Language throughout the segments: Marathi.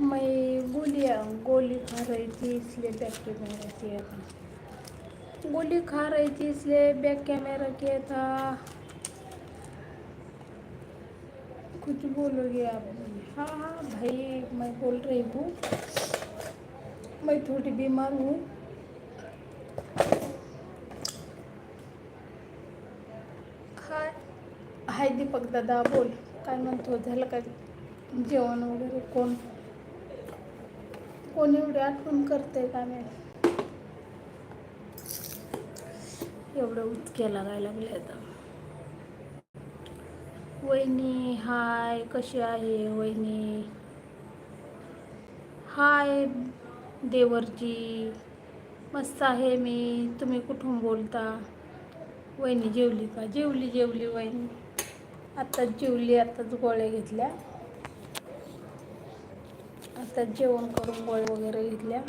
मैं गोली गोली खा रही थी इसलिए बैक कैमरा किया था गोली खा रही थी इसलिए बैक कैमरा किया था कुछ बोलोगे आप. हाँ हाँ भाई मैं बोल रही हूँ. मैं थोड़ी बीमार हूँ. हाय हाय दीपक दादा बोल. काय म्हणतो झालं का जेवण वगैरे? कोण? कोण एवढी आठवण करते का नाही? एवढं उचक्या लागायला लागले आता? वहिनी हाय कशी आहे वहिनी? हाय देवरजी. मस्त आहे मी. तुम्ही कुठून बोलता? वहिनी जेवली का? जेवली जेवली वहिनी. आत्ताच जेवली आत्ताच गोळ्या घेतल्या. आता जेवण करून गोळी वगैरे घेतल्या.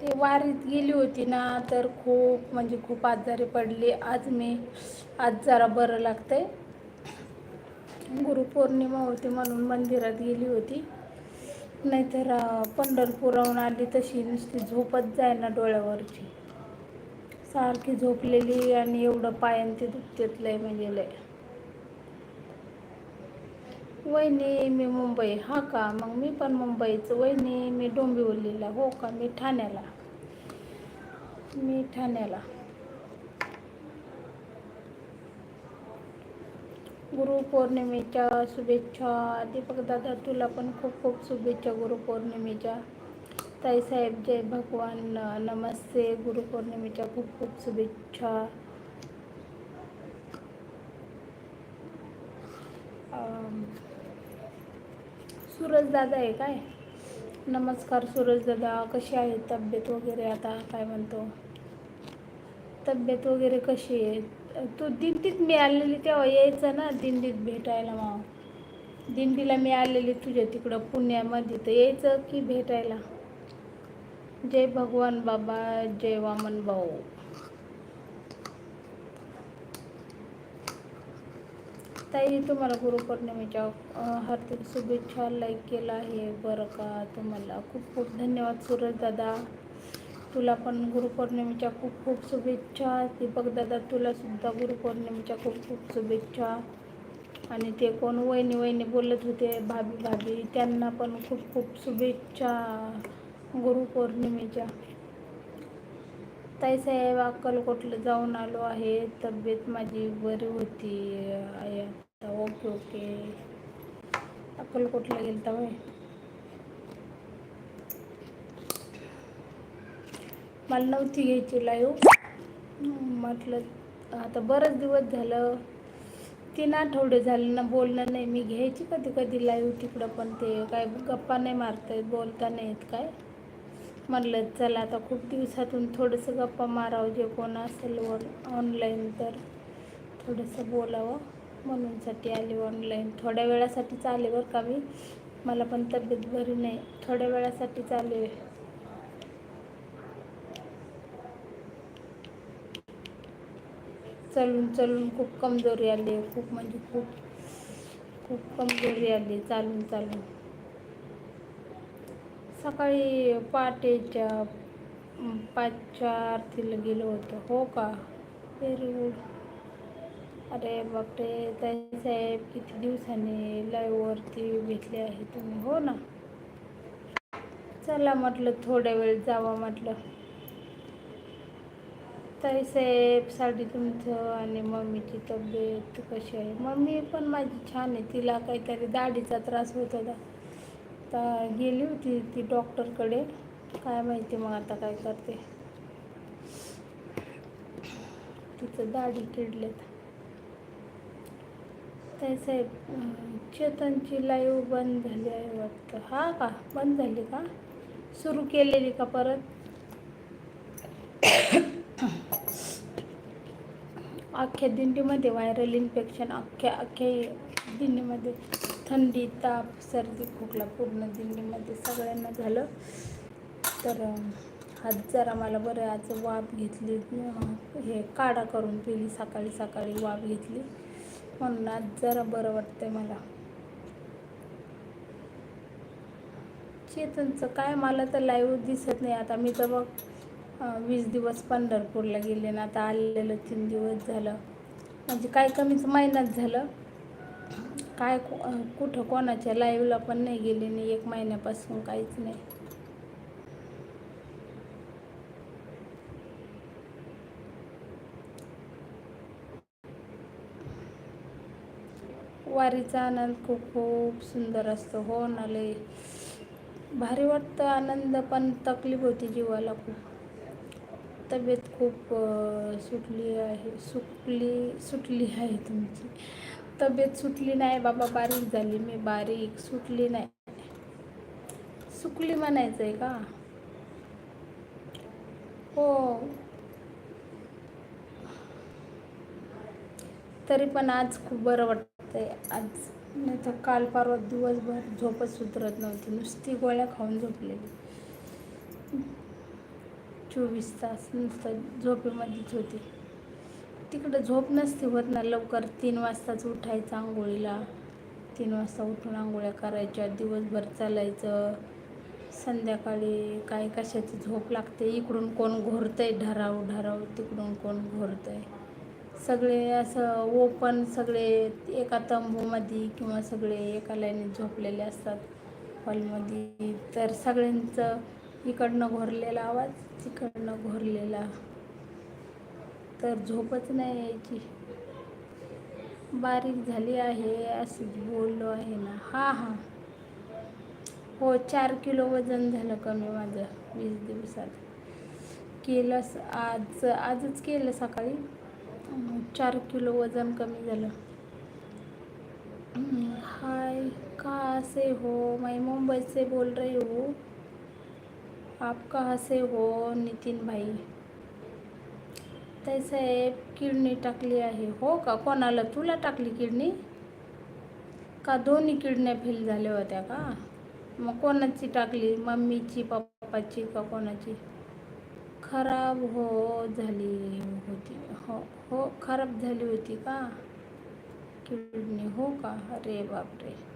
ते वारीत गेली होती ना तर खूप म्हणजे खूप आजारी पडली. आज मी आज जरा बरं लागतंय. गुरुपौर्णिमा होती म्हणून मंदिरात गेली होती. नाहीतर पंढरपूरहून पंढरपुराहून आली तशी नुसती झोपच जाय ना डोळ्यावरची. सारखी झोपलेली आणि एवढं पायान ते दुखतेत लय म्हणजे लय. वहिनी मी मुंबई. हा का? मग मी पण मुंबईचं. वहिनी मी डोंबिवलीला. हो का? मी ठाण्याला. मी ठाण्याला. गुरुपौर्णिमेच्या शुभेच्छा. दीपक दादा तुला पण खूप खूप शुभेच्छा गुरुपौर्णिमेच्या. ताईसाहेब जय भगवान. नमस्ते. गुरुपौर्णिमेच्या खूप खूप शुभेच्छा. um, सूरज दादा आहे काय? नमस्कार सूरज दादा कशी आहे तब्येत वगैरे आता? काय म्हणतो? तब्येत वगैरे कशी आहे? तू दिंडीत मी आलेली तेव्हा यायचं ना दिंडीत भेटायला मग. दिंडीला मी आलेली तुझ्या तिकडं पुण्यामध्ये तर यायचं की भेटायला? जय भगवान बाबा जय वामन भाऊ. ताई तुम्हाला गुरुपौर्णिमेच्या हार्दिक शुभेच्छा. लाईक केला आहे. बरं का? तुम्हाला खूप खूप धन्यवाद सूरज दादा. तुला पण गुरुपौर्णिमेच्या खूप खूप शुभेच्छा. दीपक दादा तुला सुद्धा गुरुपौर्णिमेच्या खूप खूप शुभेच्छा. आणि ते कोण वहिनी वहिनी बोलत होते भाभी भाभी त्यांना पण खूप खूप शुभेच्छा. गुरुपौर्णिमेच्या. ताईसाहेब अक्कलकोटला जाऊन आलो आहे? तब्येत माझी बरी होती आहे आता ओके ओके. अक्कलकोटला गेलता होय? मला नव्हती घ्यायची लाईव्ह म्हटलं आता बरंच दिवस झालं. तीन आठवडे झाले ना बोलणं नाही. मी घ्यायची कधी कधी लाईव्ह तिकडं पण ते काय गप्पा नाही मारता येत बोलता नाहीत काय? म्हणलं चला आता खूप दिवसातून थोडंसं गप्पा मारावं जे कोण असेल ऑनलाईन तर. थोडंसं बोलावं म्हणूनसाठी आले ऑनलाईन थोड्या वेळासाठीच आले बरं का मी. मला पण तब्येत बरी नाही. थोड्या वेळासाठीच आले चलून चलून खूप कमजोरी आली. खूप म्हणजे खूप खूप कमजोरी आली. चालून चालून. सकाळी पहाटेच्या पाच पाचच्या आरतीला गेलो होतो. हो का? Very good. अरे बापरे ताई साहेब किती दिवसांनी लाईव्हवरती भेटले आहे तुम्ही. हो ना? चला म्हटलं थोड्या वेळ जावा म्हटलं. ताई साहेबसाठी तुमचं आणि मम्मीची तब्येत कशी आहे? मम्मी पण माझी छान आहे. तिला काहीतरी दाढीचा त्रास होत होता. आता गेली होती ती डॉक्टरकडे. काय माहिती मग आता काय करते. तिचं दाढी किडलेत. ताई साहेब चेतनची लाईव्ह बंद झाली आहे वाटतं. हा का? बंद झाली का? सुरू केलेली का परत? अख्ख्या दिंडीमध्ये व्हायरल इन्फेक्शन अख्ख्या अख्ख्या दिंडीमध्ये. थंडी ताप सर्दी खोकला पूर्ण दिल्लीमध्ये सगळ्यांना झालं. तर आज जरा मला बरं आज वाफ घेतली. हे काढा करून पिली सकाळी सकाळी वाफ घेतली. म्हणून आज जरा बरं वाटतंय मला. चेतनचं काय मला तर लाईव्ह दिसत नाही. आता मी तर बघ वीस दिवस पंढरपूरला गेले ना आता आलेलं तीन दिवस झालं. म्हणजे काय कमीच महिन्यात झालं. काय कुठं कोणाच्या लाईव्हला पण नाही गेले नाही एक महिन्यापासून काहीच नाही. वारीचा आनंद खूप खूप सुंदर असतो. हो ना लय भारी वाटतं आनंद पण तकलीफ होती जीवाला खूप. तब्येत खूप सुटली आहे सुटली सुटली आहे तुमची. तब्येत सुटली नाही बाबा बारीक झाली मी बारीक सुटली नाही. सुकली म्हणायचं आहे का? हो. तरी पण आज खूप बरं वाटतंय. आज नाही तर काल परवा दिवसभर झोपच सुधरत नव्हती. नुसती गोळ्या खाऊन झोपलेली. चोवीस तास नुसतं झोपेमध्येच होती. तिकडं झोप नसते होत ना. लवकर तीन वाजताच उठायचं आंघोळीला. तीन वाजता उठून आंघोळ्या करायच्या. दिवसभर चालायचं. संध्याकाळी काय कशाची झोप लागते? इकडून कोण घोरतंय? ढराव ढराव. तिकडून कोण घोरतंय? सगळे असं ओपन सगळे एका तंबूमध्ये किंवा सगळे एका लाईनीत झोपलेले असतात. हॉलमध्ये. तर सगळ्यांचं इकडनं घोरलेला आवाज तिकडनं घोरलेला तर झोपच नाही यायची. बारीक झाली आहे असंच बोललो आहे ना. हां हां. हो चार किलो वजन झालं कमी माझं वीस दिवसात. केलं आज आजच केलं सकाळी. चार किलो वजन कमी झालं. हाय कहाँ से हो? मैं मुंबई से बोल रही हूँ. आप कहाँ से हो नितीन भाई? ताई साहेब किडनी टाकली आहे. हो का? कोणाला? तुला टाकली किडनी? का दोन्ही किडन्या फेल झाल्या होत्या का? मग कोणाची टाकली? मम्मीची पप्पाची का कोणाची? खराब हो झाली होती. हो हो खराब झाली होती का? किडनी? हो का? अरे बापरे.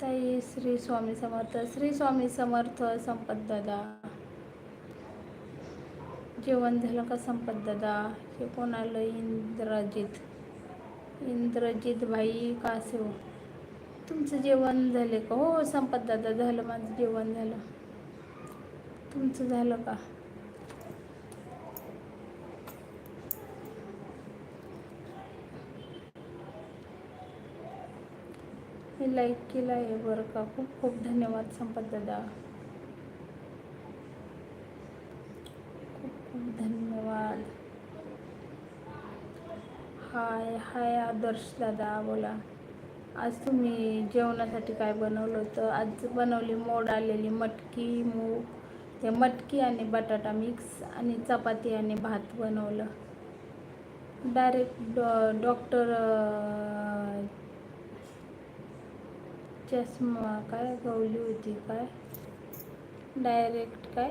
ताई श्री स्वामी समर्थ श्री स्वामी समर्थ संपत दादा. जेवण झालं का संपत दादा? हे कोण आलं? इंद्रजित. इंद्रजित भाई कासे हो? तुमचं जेवण झाले का? हो संपत दादा झालं माझं जेवण झालं. तुमचं झालं का? मी लाईक केला आहे बरं का? खूप खूप धन्यवाद संपत दादा खूप खूप धन्यवाद. हाय हाय आदर्श दादा बोला. आज तुम्ही जेवणासाठी काय बनवलं होतं? आज बनवली मोड आलेली मटकी मूग. ते मटकी आणि बटाटा मिक्स आणि चपाती आणि भात बनवलं. डायरेक्ट डॉ डॉक्टर चष्मा काय गवली होती काय? डायरेक्ट काय?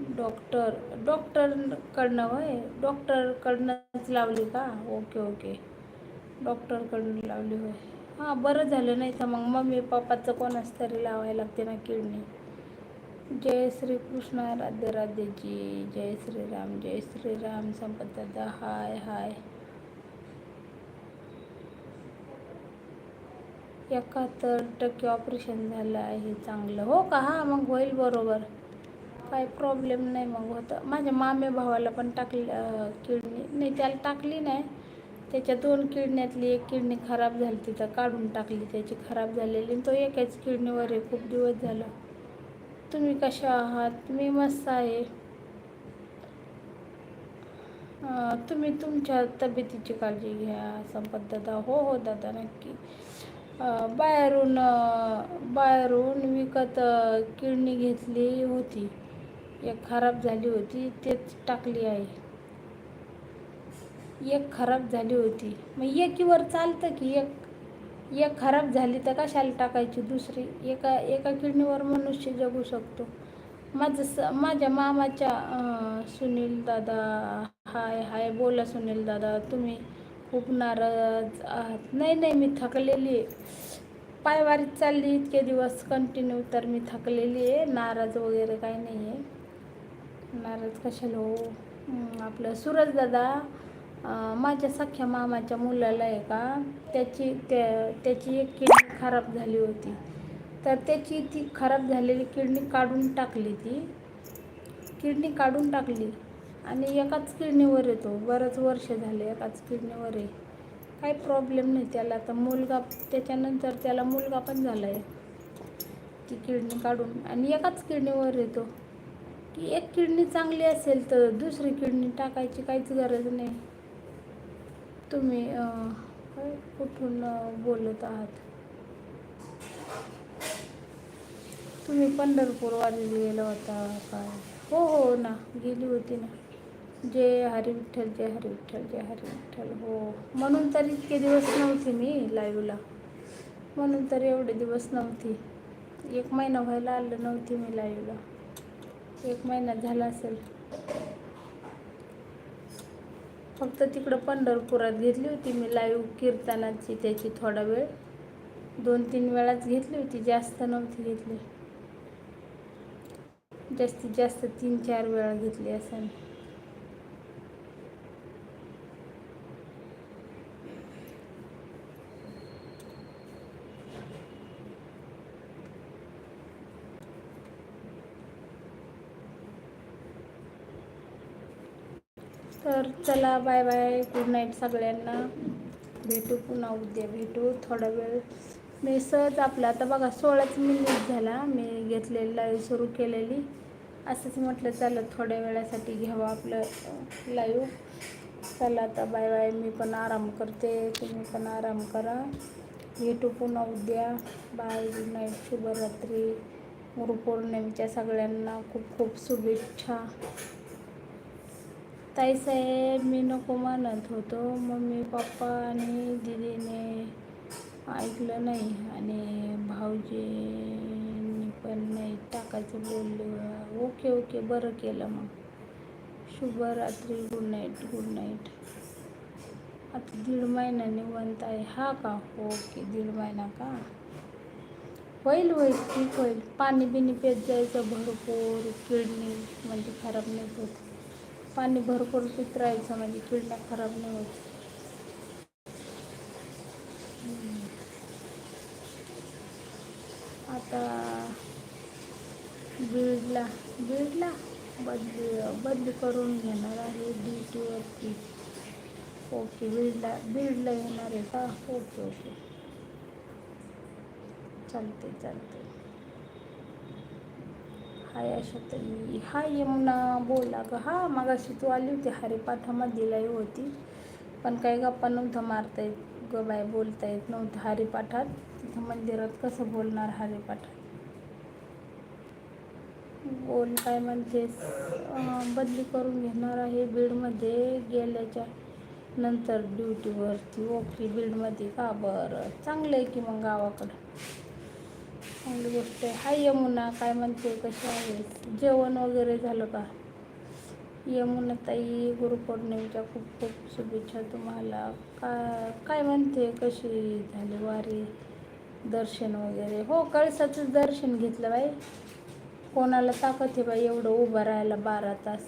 डॉक्टर डॉक्टरकडनं होय डॉक्टरकडनंच लावली का? Okay okay. डॉक्टरकडून लावली होय. हां बरं झालं नाही तर मग मम्मी पप्पाचं कोणाच तरी लावायला लागते ना किडनी. जय श्री कृष्ण राधे राधेजी जय श्रीराम जय श्रीराम संपत दादा हाय हाय. एकाहत्तर टक्के ऑपरेशन झालं आहे चांगलं. हो का? हां मग होईल बरोबर. काय प्रॉब्लेम नाही मग होतं. माझ्या मामे भावाला पण टाकली किडनी. नाही त्याला टाकली नाही. त्याच्या दोन किडण्यातली एक किडनी खराब झाली तिथं काढून टाकली. त्याची खराब झालेली. आणि तो एकाच किडनीवर आहे. खूप दिवस झालं. तुम्ही कशा आहात? मी मस्त आहे. तुम्ही तुमच्या तब्येतीची काळजी घ्या. संपत दादा हो हो दादा नक्की. बाहेरून बाहेरून विकत किडनी घेतली होती. एक खराब झाली होती तेच टाकली आहे. एक खराब झाली होती. मग एकीवर चालतं की एक एक खराब झाली तर कशाला टाकायची दुसरी? एका एका किडनीवर मनुष्य जगू शकतो. माझं स माझ्या मामाच्या सुनील दादा हाय हाय बोला सुनील दादा तुम्ही खूप नाराज आहात. नाही नाही मी थकलेली आहे. पायवारीत चालली इतके दिवस कंटिन्यू तर मी थकलेली आहे. नाराज वगैरे काही नाही आहे. नाराज कशाला हो? आपलं सूरज दादा माझ्या सख्या मामाच्या मुलाला आहे का त्याची त्या त्याची एक किडनी खराब झाली होती. तर त्याची ती खराब झालेली किडनी काढून टाकली ती. किडनी काढून टाकली. आणि एकाच किडनीवर येतो बरंच वर्ष झाले एकाच किडनीवर आहे. काही प्रॉब्लेम नाही त्याला. आता मुलगा त्याच्यानंतर त्याला मुलगा पण झाला आहे ती किडनी काढून. आणि एकाच किडनीवर येतो की एक किडनी चांगली असेल तर दुसरी किडनी टाकायची काहीच गरज नाही. तुम्ही काय कुठून बोलत आहात? तुम्ही पंढरपूरवारी गेला होता काय हो हो ना गेली होती ना. जय हरी विठ्ठल जय हरी विठ्ठल जय हरी विठ्ठल. हो म्हणून तर इतके दिवस नव्हती मी लाईव्हला. म्हणून तर एवढे दिवस नव्हती. एक महिना व्हायला आलं नव्हती मी लाईव्हला. एक महिना झाला असेल. फक्त तिकडं पंढरपुरात घेतली होती मी लाईव्ह कीर्तनाची त्याची थोडा वेळ. दोन तीन वेळाच घेतली होती जास्त नव्हती घेतली. जास्तीत जास्त तीन चार वेळा घेतली असं तर चला बाय बाय गुड नाईट सगळ्यांना. भेटू पुन्हा उद्या भेटू थोडा वेळ. मी सहज आपलं आता बघा सोळाच मिनिट झाला. मी घेतलेली लाईव्ह सुरू केलेली. असंच म्हटलं चला थोड्या वेळासाठी घ्यावं आपलं लाईव्ह चला आता बाय बाय मी पण आराम करते. तुम्ही पण आराम करा. भेटू पुन्हा उद्या. बाय गुड नाईट शुभरात्री. गुरुपौर्णिमेच्या सगळ्यांना खूप खूप शुभेच्छा. ताईसाहेब मी नको म्हणत होतो. मम्मी पप्पा आणि दिदीने ऐकलं नाही आणि भाऊजींनी पण नाही टाकायचं बोलले. ओके ओके बरं केलं मग. शुभरात्री गुड नाईट गुड नाईट आता दीड महिना निवंत आहे. हा का? ओके दीड महिना का? होईल होईल ठीक होईल. पाणी बिनी पेत जायचं भरपूर. किडनी म्हणजे खराब नाही होत. पाणी भरपूर पित राहायचं म्हणजे किडण्या खराब नाही होत. आता बीडला बीडला बदली बदली करून घेणार आहे ड्युटीवरती ओके बीडला बीडला येणार आहे का? Okay okay. चालते चालते हाय आशाताई हाय यमुना बोला गं. हा मगाशी तू आली होती हरिपाठामध्ये दिलाही होती. पण काही गप्पा नव्हतं मारता येत. ग बाय बोलता येत नव्हतं हरिपाठात. तिथं मंदिरात कसं बोलणार हरिपाठात? बोल काय म्हणतेस? बदली करून घेणार आहे बीडमध्ये. गेल्याच्यानंतर ड्युटीवरती. ओके बीडमध्ये का बरं? चांगलं आहे की मग गावाकडं? चांगली गोष्ट आहे. हाय यमुना काय म्हणते कशी आहे जेवण वगैरे झालं का? यमुना ताई गुरुपौर्णिमेच्या खूप खूप शुभेच्छा तुम्हाला. का काय म्हणते कशी झाली वारी दर्शन वगैरे? हो कळसाचंच दर्शन घेतलं बाई. कोणाला ताकद आहे बाई एवढं उभं राहायला बारा तास.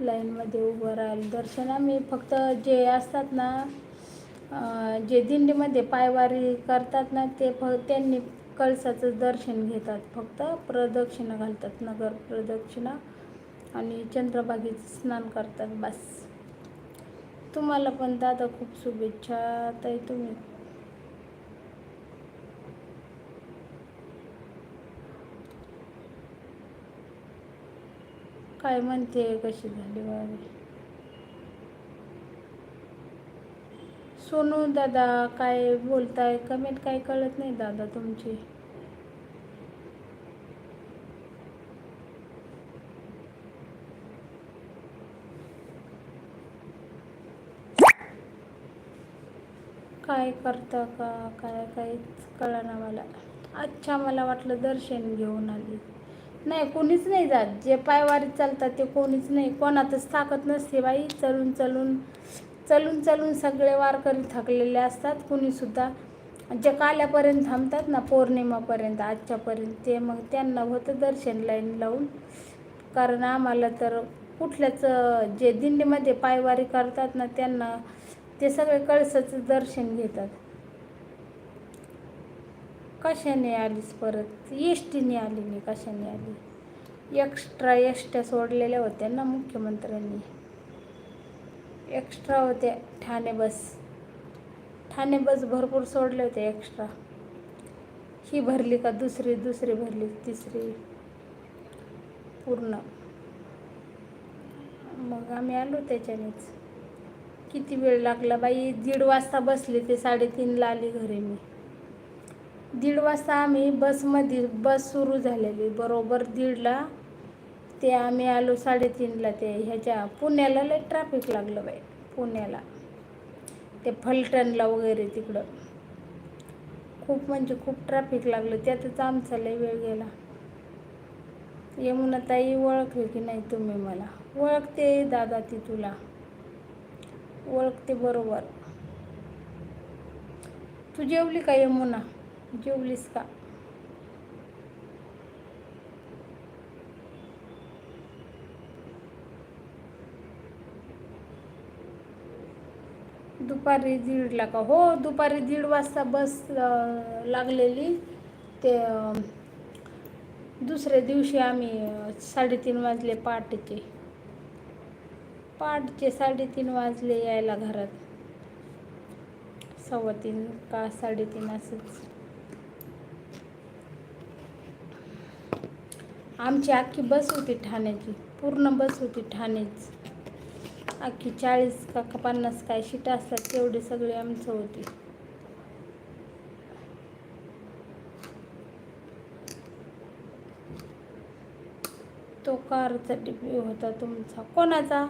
लाईनमध्ये उभं राहायला दर्शन आम्ही फक्त जे असतात ना जे दिंडीमध्ये पायवारी करतात ना ते फ त्यांनी कळसाचं दर्शन घेतात. फक्त प्रदक्षिणा घालतात नगर प्रदक्षिणा आणि चंद्रभागेचं स्नान करतात बस. तुम्हाला पण दादा खूप शुभेच्छा ताई तुम्ही. काय म्हणते कशी झाली वारी? सोनू दादा काय बोलताय? कमेंट काय कळत नाही दादा तुमची. काय करता का? काय काहीच कळना मला. अच्छा मला वाटलं दर्शन घेऊन आली. नाही कोणीच नाही जात. जे पायवारीत चालतात ते कोणीच नाही. कोणातच ताकद नसते बाई. चलून चलून चलून चलून सगळे वारकरी थकलेले असतात. कुणीसुद्धा जे काल्यापर्यंत थांबतात ना पौर्णिमापर्यंत आजच्यापर्यंत. ते मग त्यांना होतं दर्शन लाईन लावून. कारण आम्हाला तर कुठल्याच जे दिंडीमध्ये पायवारी करतात ना त्यांना ते सगळे कळसाचं दर्शन घेतात. कशाने आलीस परत? एस आली मी कशाने आली? एक्स्ट्रा एसट्या सोडलेल्या होत्या ना मुख्यमंत्र्यांनी. एक्स्ट्रा होत्या ठाणे बस. ठाणे बस भरपूर सोडले होते एक्स्ट्रा. ही भरली का दुसरी दुसरी भरली तिसरी. पूर्ण. मग आम्ही आलो त्याच्यानेच. किती वेळ लागला बाई? दीड वाजता बसले ते साडेतीनला आली घरी मी. दीड वाजता आम्ही बसमध्ये बस सुरू झालेली. बरोबर दीडला ते आम्ही आलो साडेतीनला ते ह्याच्या पुण्याला लय ट्रॅफिक लागलं बाई पुण्याला. ते फलटणला वगैरे तिकडं. खूप म्हणजे खूप ट्रॅफिक लागलं त्यातच आमचा लय वेळ गेला. यमुना ताई ओळखले की नाही तुम्ही मला? ओळखते दादा ती तुला. ओळखते बरोबर. तू जेवली का यमुना? जेवलीस का? दुपारी दीडला का? हो दुपारी दीड वाजता बस लागलेली. ते दुसऱ्या दिवशी आम्ही साडेतीन वाजले पहाटेचे. पहाटचे साडेतीन वाजले यायला घरात. सव्वा तीन का साडेतीन असंच. आमची अख्खी बस होती ठाण्याची. पूर्ण बस होती ठाणेच. अख्खी चाळीस का का पन्नास काय शीट असतात तेवढी सगळी आमचं होती. तो कारचा डिपी होता तुमचा. कोणाचा?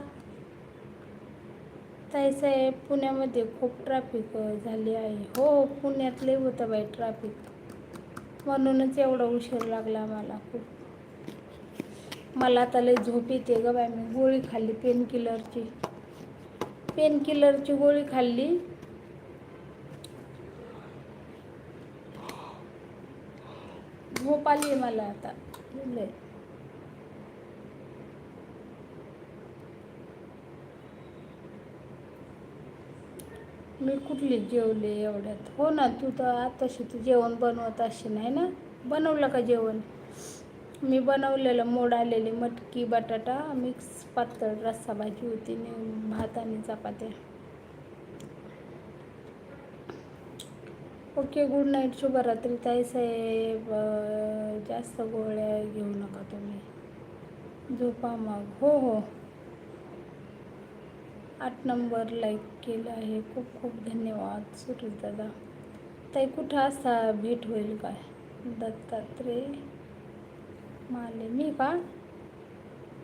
ताईसाहेब पुण्यामध्ये खूप ट्रॅफिक झाली आहे. हो पुण्यातले होतं बाई ट्रॅफिक म्हणूनच एवढा उशीर लागला आम्हाला खूप. मला आता लई झोप येते ग बाई. मी गोळी खाल्ली पेन किलरची पेन किलरची गोळी खाल्ली. झोप आली आहे मला आता. लय. मी कुठली जेवले एवढ्यात? हो ना तू तर आताशी तू जेवण बनवत अशी नाही ना? बनवलं का जेवण? मी बनवलेलं मोड आलेली मटकी बटाटा मिक्स पातळ रस्सा भाजी होती आणि भात आणि चपात्या. ओके गुड नाईट शुभरात्री ताई साहेब जास्त गोळ्या घेऊ नका तुम्ही. झोपा मग. हो हो. आठ नंबर लाईक केलं आहे. खूप खूप धन्यवाद सुरेश दादा. ताई कुठं असा भेट होईल काय? दत्तात्रय? माले मी का?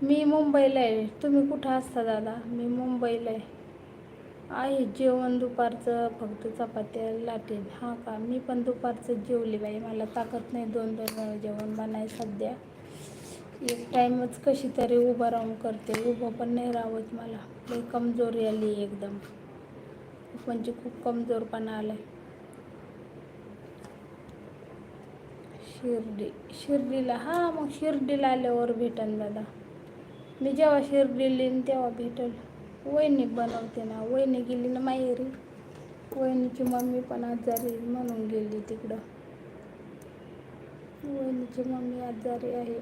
मी मुंबईला आहे. तुम्ही कुठं असता दादा? मी मुंबईला आहे. आहे जेवण दुपारचं फक्त चपात्या लाटेल हां का? मी पण दुपारचं जेवली बाई. मला ताकद नाही दोन दोन वेळा जेवण बनाय सध्या. एक टाईमच कशी तरी उभं राहून करते. उभं पण नाही राहत मला. लई कमजोरी आली एकदम. म्हणजे खूप कमजोरपणा आलाय. शिर्डी शिर्डीला हां मग शिर्डीला आल्यावर भेटन दादा. मी जेव्हा शिर्डी येईन तेव्हा भेटेल वहिनी बनवते ना वहिनी गेली ना माहेरी. वहिनीची मम्मी पण आजारी म्हणून गेली तिकडं. वहिनीची मम्मी आजारी आहे.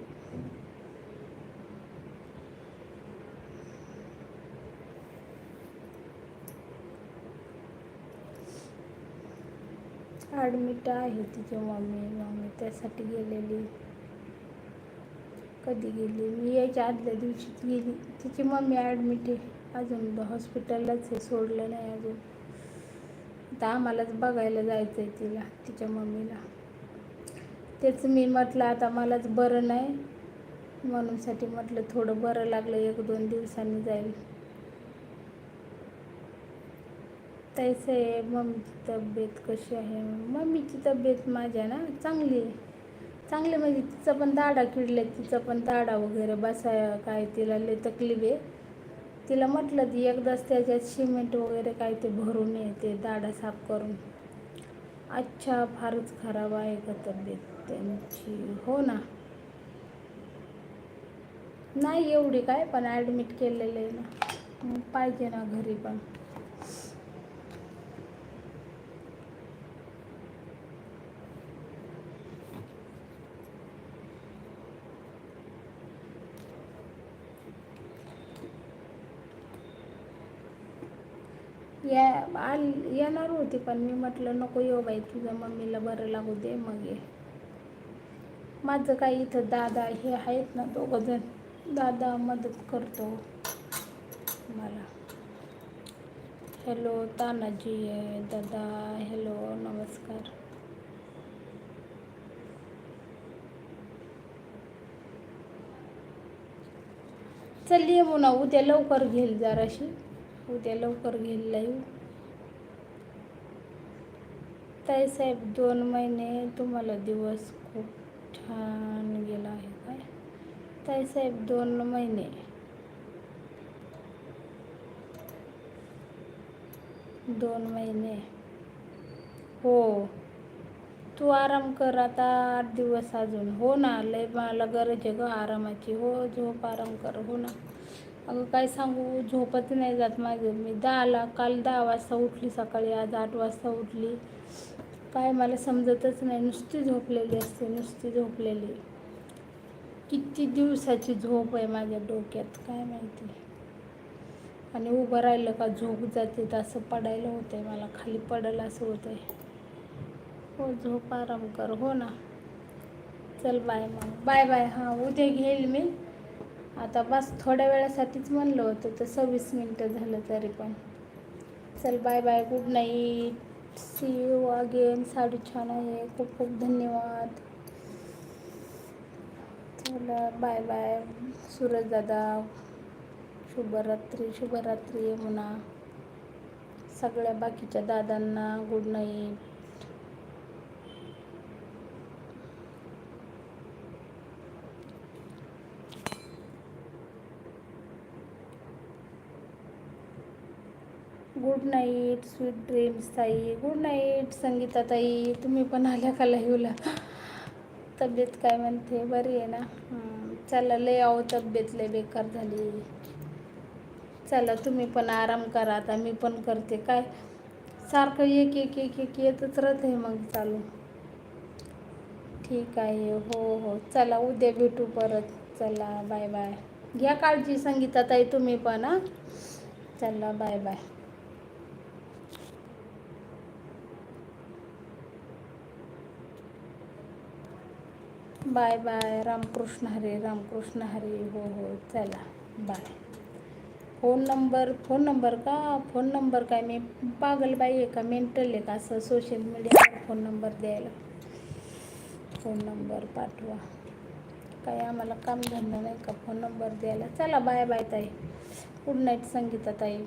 ॲडमिट आहे तिची मम्मी. मम्मी त्यासाठी गेलेली. कधी गेली? मी यायच्या आदल्या दिवशीच गेली. तिची मम्मी ॲडमिट आहे. अजून हॉस्पिटललाच आहे. सोडलं नाही अजून. आता आम्हालाच बघायला जायचं आहे तिला तिच्या मम्मीला. तेच मी म्हटलं आता मलाच बरं नाही. म्हणूनसाठी म्हटलं थोडं बरं लागलं. एक दोन दिवसांनी जाईल. तैसे आहे मम्मीची तब्येत कशी आहे? मम्मीची तब्येत माझ्या ना चांगली आहे. चांगली म्हणजे तिचं पण दाढा किडले तिचं पण दाडा वगैरे बसाय काय तिला लय तकलीफ आहे. तिला म्हटलं ती एकदाच त्याच्यात सिमेंट वगैरे काय ते भरून येते दाडा साफ करून. अच्छा फारच खराब आहे का तब्येत त्यांची? हो ना. नाही एवढी काय पण ॲडमिट केलेलं आहे ना. पाहिजे ना घरी पण. या आली येणार होती पण मी म्हटलं नको येऊ बाई तुझ्या मम्मीला बरं लागू दे मग ये. माझं काही इथं दादा हे आहेत ना दोघं जण दादा मदत करतो मला. हॅलो तानाजी आहे दादा हॅलो नमस्कार. चल ये मुना उद्या लवकर घेईल जराशी. उद्या लवकर घेईल लाईव्ह ताईसाहेब दोन महिने तुम्हाला दिवस खूप छान गेला आहे काय? ताईसाहेब दोन महिने. दोन महिने. हो. तू आराम कर आता आठ दिवस अजून. हो ना लय मला गरज आहे ग आरामाची. हो झोप आराम कर. हो ना. अगं काय सांगू झोपच नाही जात माझं मी दहाला काल दहा वाजता उठली सकाळी आज आठ वाजता उठली. काय मला समजतच नाही. नुसती झोपलेली असते नुसती झोपलेली. किती दिवसाची झोप आहे माझ्या डोक्यात काय माहिती. आणि उभं राहिलं का झोप जाते तर असं पडायला होतंय मला. खाली पडायला असं होतंय. हो झोप आराम कर. हो ना. चल बाय मग. Bye bye. हां उद्या घेईल मी. आता बस थोड्या वेळासाठीच म्हणलं होतं तर सव्वीस मिनटं झालं तरी पण. चल bye bye good night see you again sari छान आहे. खूप खूप धन्यवाद. चला बाय बाय सूरज दादा शुभरात्री शुभरात्री म्हणा. सगळ्या बाकीच्या दादांना good night good night sweet dreams ताई. गुड नाईट संगीता ताई. तुम्ही पण आल्या का लाईव्हला तब्येत काय म्हणते? बरी आहे ना? चला लय आहो तब्येत लय बेकार झाली. चला तुम्ही पण आराम करा. आता मी पण करते. काय? सारखं एक एक एक एक येतच राहते मग चालू ठीक आहे. हो हो. चला उद्या भेटू परत. चला बाय बाय घ्या काळजी संगीता ताई तुम्ही पण हां. चला bye bye bye bye. Ramkrishna हरे रामकृष्ण हरे. हो हो. चला. Bye. Phone number phone number का? फोन नंबर काय? मी पागलबाई आहे का? मेंटल आहे का? असं सोशल मीडियावर फोन नंबर द्यायला. फोन नंबर पाठवा. काय आम्हाला काम धंदा नाही का? फोन नंबर द्यायला. चला. बाय बाय ताई. गुड नाईट संगीता ताई.